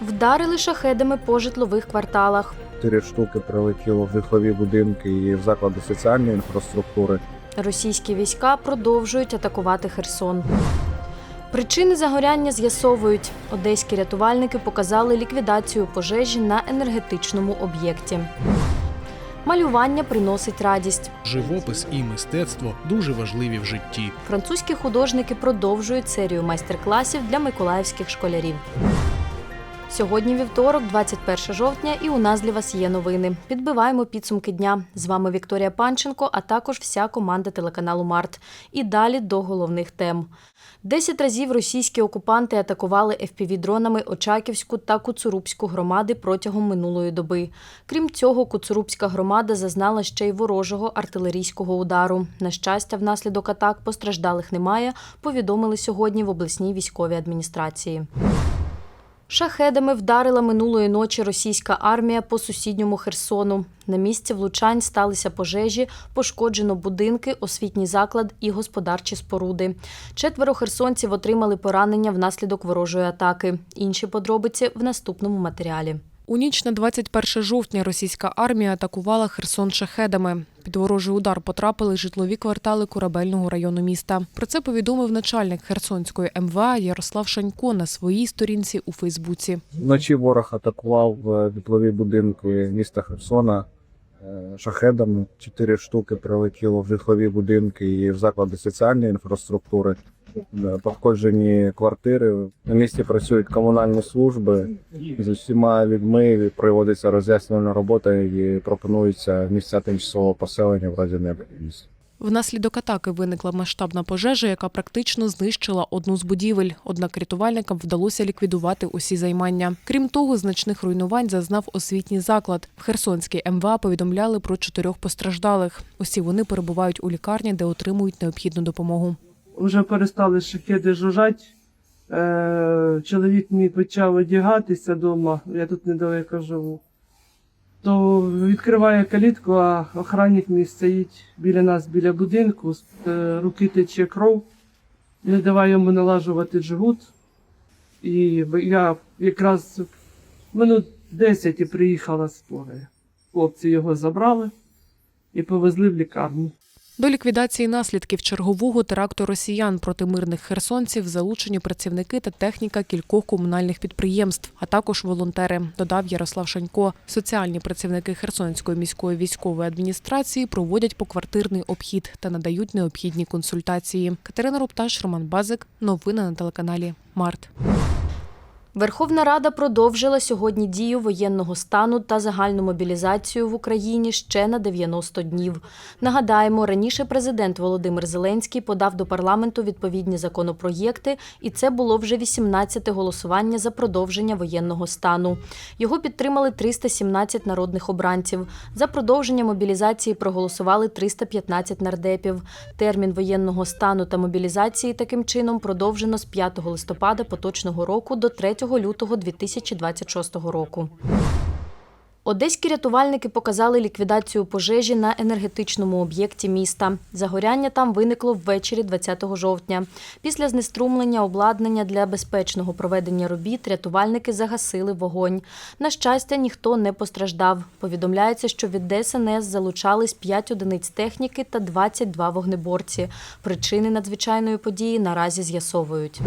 Вдарили шахедами по житлових кварталах. Чотири штуки прилетіло в житлові будинки і в заклади соціальної інфраструктури. Російські війська продовжують атакувати Херсон. Причини загоряння з'ясовують. Одеські рятувальники показали ліквідацію пожежі на енергетичному об'єкті. Малювання приносить радість. Живопис і мистецтво дуже важливі в житті. Французькі художники продовжують серію майстер-класів для миколаївських школярів. Сьогодні вівторок, 21 жовтня, і у нас для вас є новини. Підбиваємо підсумки дня. З вами Вікторія Панченко, а також вся команда телеканалу Март. І далі до головних тем. Десять разів російські окупанти атакували FPV-дронами Очаківську та Куцурубську громади протягом минулої доби. Крім цього, Куцурубська громада зазнала ще й ворожого артилерійського удару. На щастя, внаслідок атак постраждалих немає, повідомили сьогодні в обласній військовій адміністрації. Шахедами вдарила минулої ночі російська армія по сусідньому Херсону. На місці влучань сталися пожежі, пошкоджено будинки, освітній заклад і господарчі споруди. Четверо херсонців отримали поранення внаслідок ворожої атаки. Інші подробиці в наступному матеріалі. У ніч на 21 жовтня російська армія атакувала Херсон шахедами. Під ворожий удар потрапили житлові квартали корабельного району міста. Про це повідомив начальник Херсонської МВА Ярослав Шанько на своїй сторінці у Фейсбуці. Вночі ворог атакував е, житлові будинки міста Херсона е, шахедами. Чотири штуки прилетіло в житлові будинки і в заклади соціальної інфраструктури. Пошкоджені квартири. На місці працюють комунальні служби. З усіма людьми проводиться роз'яснювальна робота і пропонуються місця тимчасового поселення в разі необхідності. Внаслідок атаки виникла масштабна пожежа, яка практично знищила одну з будівель. Однак рятувальникам вдалося ліквідувати усі займання. Крім того, значних руйнувань зазнав освітній заклад. В Херсонській МВА повідомляли про чотирьох постраждалих. Усі вони перебувають у лікарні, де отримують необхідну допомогу. Вже перестали шахеди жужжать. Е, чоловік мій почав одягатися вдома, я тут недалеко живу. То відкриває калітку, а охранник мій стоїть біля нас, біля будинку, з е, руки тече кров. Не давай йому налажувати джгут. І я якраз минут 10 і приїхала з пори. Хлопці його забрали і повезли в лікарню. До ліквідації наслідків чергового теракту росіян проти мирних херсонців залучені працівники та техніка кількох комунальних підприємств, а також волонтери, додав Ярослав Шанько. Соціальні працівники Херсонської міської військової адміністрації проводять поквартирний обхід та надають необхідні консультації. Катерина Рупташ, Роман Базик. Новини на телеканалі Март. Верховна Рада продовжила сьогодні дію воєнного стану та загальну мобілізацію в Україні ще на 90 днів. Нагадаємо, раніше президент Володимир Зеленський подав до парламенту відповідні законопроєкти, і це було вже 18-те голосування за продовження воєнного стану. Його підтримали 317 народних обранців. За продовження мобілізації проголосували 315 нардепів. Термін воєнного стану та мобілізації таким чином продовжено з 5 листопада поточного року до 3 лютого 2026 року. Одеські рятувальники показали ліквідацію пожежі на енергетичному об'єкті міста. Загоряння там виникло ввечері 20 жовтня. Після знеструмлення обладнання для безпечного проведення робіт рятувальники загасили вогонь. На щастя, ніхто не постраждав. Повідомляється, що від ДСНС залучались 5 одиниць техніки та 22 вогнеборці. Причини надзвичайної події наразі з'ясовують.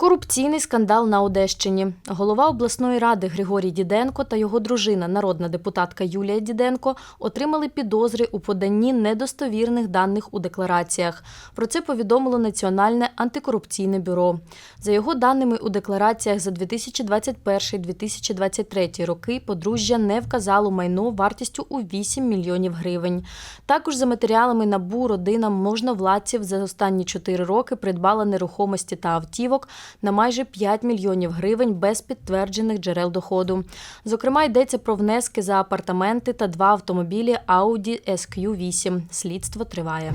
Корупційний скандал на Одещині. Голова обласної ради Григорій Діденко та його дружина, народна депутатка Юлія Діденко, отримали підозри у поданні недостовірних даних у деклараціях. Про це повідомило Національне антикорупційне бюро. За його даними у деклараціях за 2021-2023 роки подружжя не вказало майно вартістю у 8 мільйонів гривень. Також за матеріалами НАБУ родина можновладців за останні 4 роки придбала нерухомості та автівок на майже 5 мільйонів гривень без підтверджених джерел доходу. Зокрема, йдеться про внески за апартаменти та два автомобілі Audi SQ8. Слідство триває.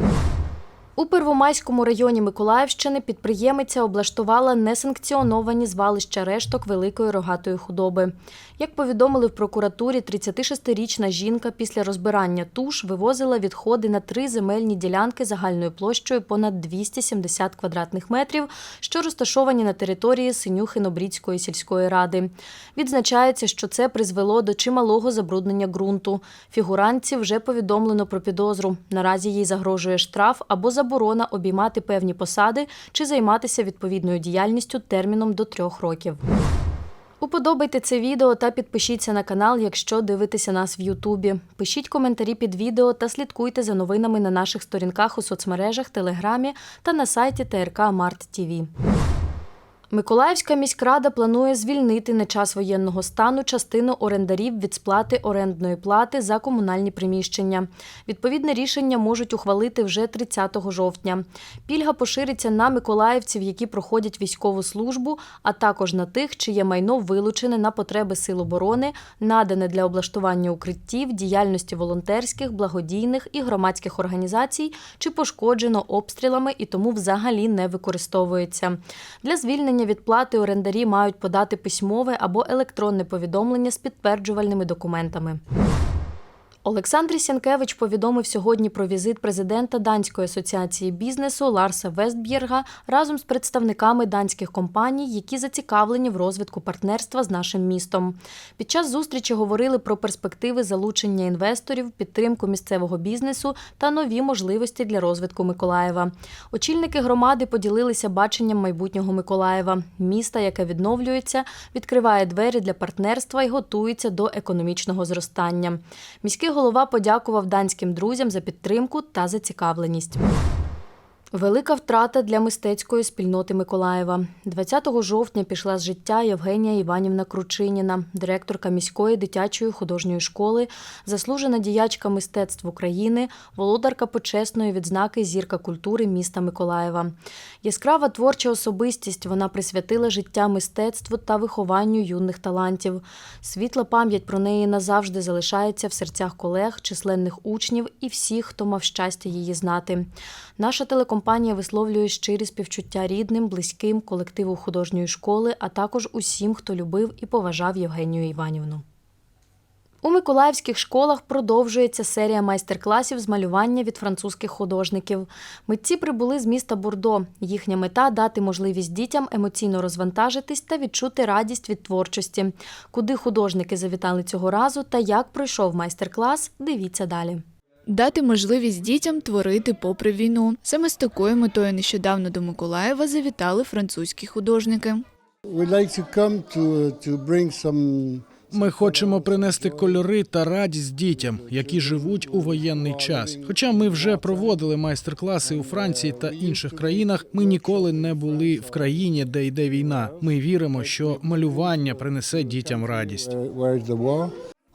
У Первомайському районі Миколаївщини підприємиця облаштувала несанкціоновані звалища решток великої рогатої худоби. Як повідомили в прокуратурі, 36-річна жінка після розбирання туш вивозила відходи на три земельні ділянки загальною площею понад 270 квадратних метрів, що розташовані на території Синюхи-Нобрідської сільської ради. Відзначається, що це призвело до чималого забруднення ґрунту. Фігурантці вже повідомлено про підозру. Наразі їй загрожує штраф або заборона обіймати певні посади чи займатися відповідною діяльністю терміном до трьох років. Уподобайте це відео та підпишіться на канал, якщо дивитеся нас в Ютубі. Пишіть коментарі під відео та слідкуйте за новинами на наших сторінках у соцмережах, Телеграмі та на сайті ТРК Март ТІВІ. Миколаївська міськрада планує звільнити на час воєнного стану частину орендарів від сплати орендної плати за комунальні приміщення. Відповідне рішення можуть ухвалити вже 30 жовтня. Пільга пошириться на миколаївців, які проходять військову службу, а також на тих, чиє майно вилучене на потреби сил оборони, надане для облаштування укриттів, діяльності волонтерських, благодійних і громадських організацій, чи пошкоджено обстрілами і тому взагалі не використовується. Для звільнення від плати орендарі мають подати письмове або електронне повідомлення з підтверджувальними документами. Олександр Сянкевич повідомив сьогодні про візит президента Данської асоціації бізнесу Ларса Вестбєрга разом з представниками данських компаній, які зацікавлені в розвитку партнерства з нашим містом. Під час зустрічі говорили про перспективи залучення інвесторів, підтримку місцевого бізнесу та нові можливості для розвитку Миколаєва. Очільники громади поділилися баченням майбутнього Миколаєва, міста, яке відновлюється, відкриває двері для партнерства і готується до економічного зростання. Міський голова подякував данським друзям за підтримку та зацікавленість. Велика втрата для мистецької спільноти Миколаєва. 20 жовтня пішла з життя Євгенія Іванівна Кручиніна, директорка міської дитячої художньої школи, заслужена діячка мистецтв України, володарка почесної відзнаки Зірка культури міста Миколаєва. Яскрава творча особистість вона присвятила життя мистецтву та вихованню юних талантів. Світла пам'ять про неї назавжди залишається в серцях колег, численних учнів і всіх, хто мав щастя її знати. Наша телекомпанія висловлює щирі співчуття рідним, близьким, колективу художньої школи, а також усім, хто любив і поважав Євгенію Іванівну. У миколаївських школах продовжується серія майстер-класів з малювання від французьких художників. Митці прибули з міста Бордо. Їхня мета дати можливість дітям емоційно розвантажитись та відчути радість від творчості. Куди художники завітали цього разу та як пройшов майстер-клас, дивіться далі. Дати можливість дітям творити попри війну. Саме з такою метою нещодавно до Миколаєва завітали французькі художники. Ми хочемо принести кольори та радість дітям, які живуть у воєнний час. Хоча ми вже проводили майстер-класи у Франції та інших країнах, ми ніколи не були в країні, де йде війна. Ми віримо, що малювання принесе дітям радість.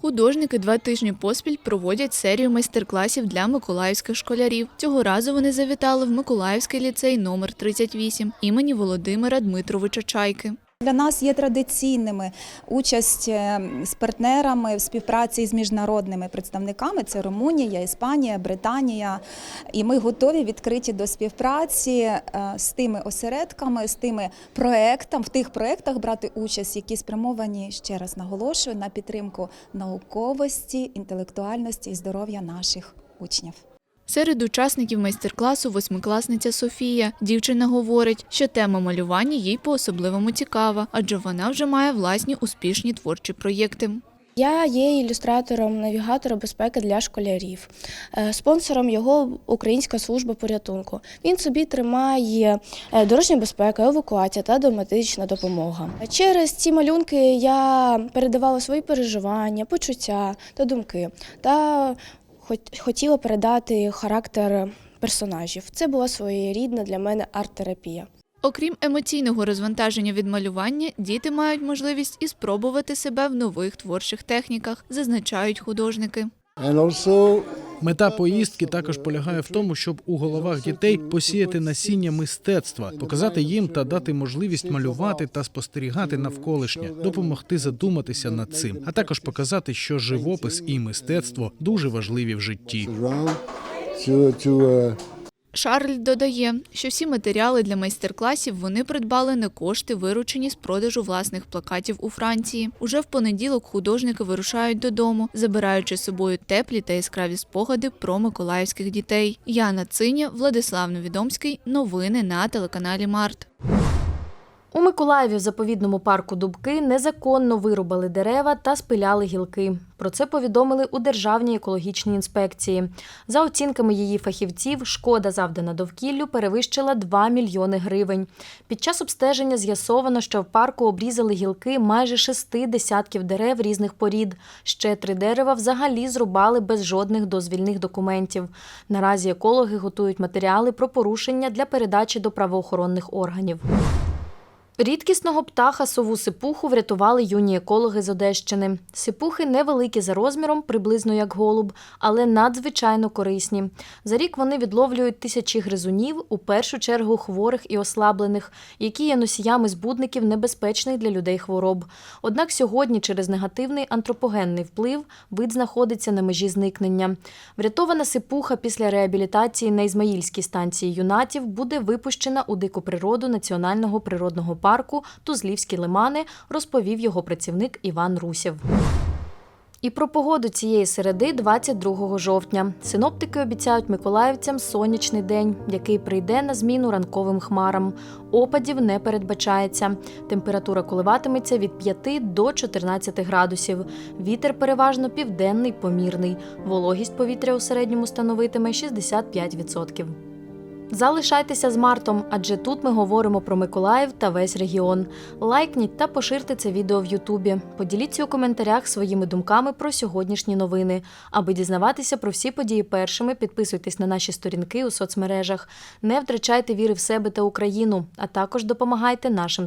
Художники два тижні поспіль проводять серію майстер-класів для миколаївських школярів. Цього разу вони завітали в Миколаївський ліцей номер 38 імені Володимира Дмитровича Чайки. Для нас є традиційними участь е, з партнерами в співпраці з міжнародними представниками. Це Румунія, Іспанія, Британія. І ми готові відкриті до співпраці е, з тими осередками, з тими проектами, в тих проектах брати участь, які спрямовані ще раз наголошую на підтримку науковості, інтелектуальності і здоров'я наших учнів. Серед учасників майстер-класу восьмикласниця Софія. Дівчина говорить, що тема малювання їй по-особливому цікава, адже вона вже має власні успішні творчі проєкти. Я є ілюстратором навігатора безпеки для школярів. Е, Спонсором його Українська служба порятунку. Він собі тримає е, дорожня безпека, евакуація та домедична допомога. Через ці малюнки я передавала свої переживання, почуття та думки та хотіла передати характер персонажів. Це була своєрідна для мене арт-терапія. Окрім емоційного розвантаження від малювання, діти мають можливість і спробувати себе в нових творчих техніках, зазначають художники. And also Мета поїздки також полягає в тому, щоб у головах дітей посіяти насіння мистецтва, показати їм та дати можливість малювати та спостерігати навколишнє, допомогти задуматися над цим, а також показати, що живопис і мистецтво дуже важливі в житті. Шарль додає, що всі матеріали для майстер-класів вони придбали на кошти, виручені з продажу власних плакатів у Франції. Уже в понеділок художники вирушають додому, забираючи з собою теплі та яскраві спогади про миколаївських дітей. Яна Циня, Владислав Новідомський. Новини на телеканалі Март. У Миколаєві в заповідному парку Дубки незаконно вирубали дерева та спиляли гілки. Про це повідомили у Державній екологічній інспекції. За оцінками її фахівців, шкода завдана довкіллю перевищила 2 мільйони гривень. Під час обстеження з'ясовано, що в парку обрізали гілки майже шести десятків дерев різних порід. Ще три дерева взагалі зрубали без жодних дозвільних документів. Наразі екологи готують матеріали про порушення для передачі до правоохоронних органів. Рідкісного птаха сову сипуху врятували юні екологи з Одещини. Сипухи невеликі за розміром, приблизно як голуб, але надзвичайно корисні. За рік вони відловлюють тисячі гризунів, у першу чергу хворих і ослаблених, які є носіями збудників небезпечних для людей хвороб. Однак сьогодні через негативний антропогенний вплив вид знаходиться на межі зникнення. Врятована сипуха після реабілітації на Ізмаїльській станції юнатів буде випущена у дику природу Національного природного парку Тузлівські лимани, розповів його працівник Іван Русєв. І про погоду цієї середи 22 жовтня. Синоптики обіцяють миколаївцям сонячний день, який прийде на зміну ранковим хмарам. Опадів не передбачається. Температура коливатиметься від 5 до 14 градусів. Вітер переважно південний, помірний. Вологість повітря у середньому становитиме 65%. Залишайтеся з Мартом, адже тут ми говоримо про Миколаїв та весь регіон. Лайкніть та поширте це відео в Ютубі. Поділіться у коментарях своїми думками про сьогоднішні новини. Аби дізнаватися про всі події першими, підписуйтесь на наші сторінки у соцмережах. Не втрачайте віри в себе та Україну, а також допомагайте нашим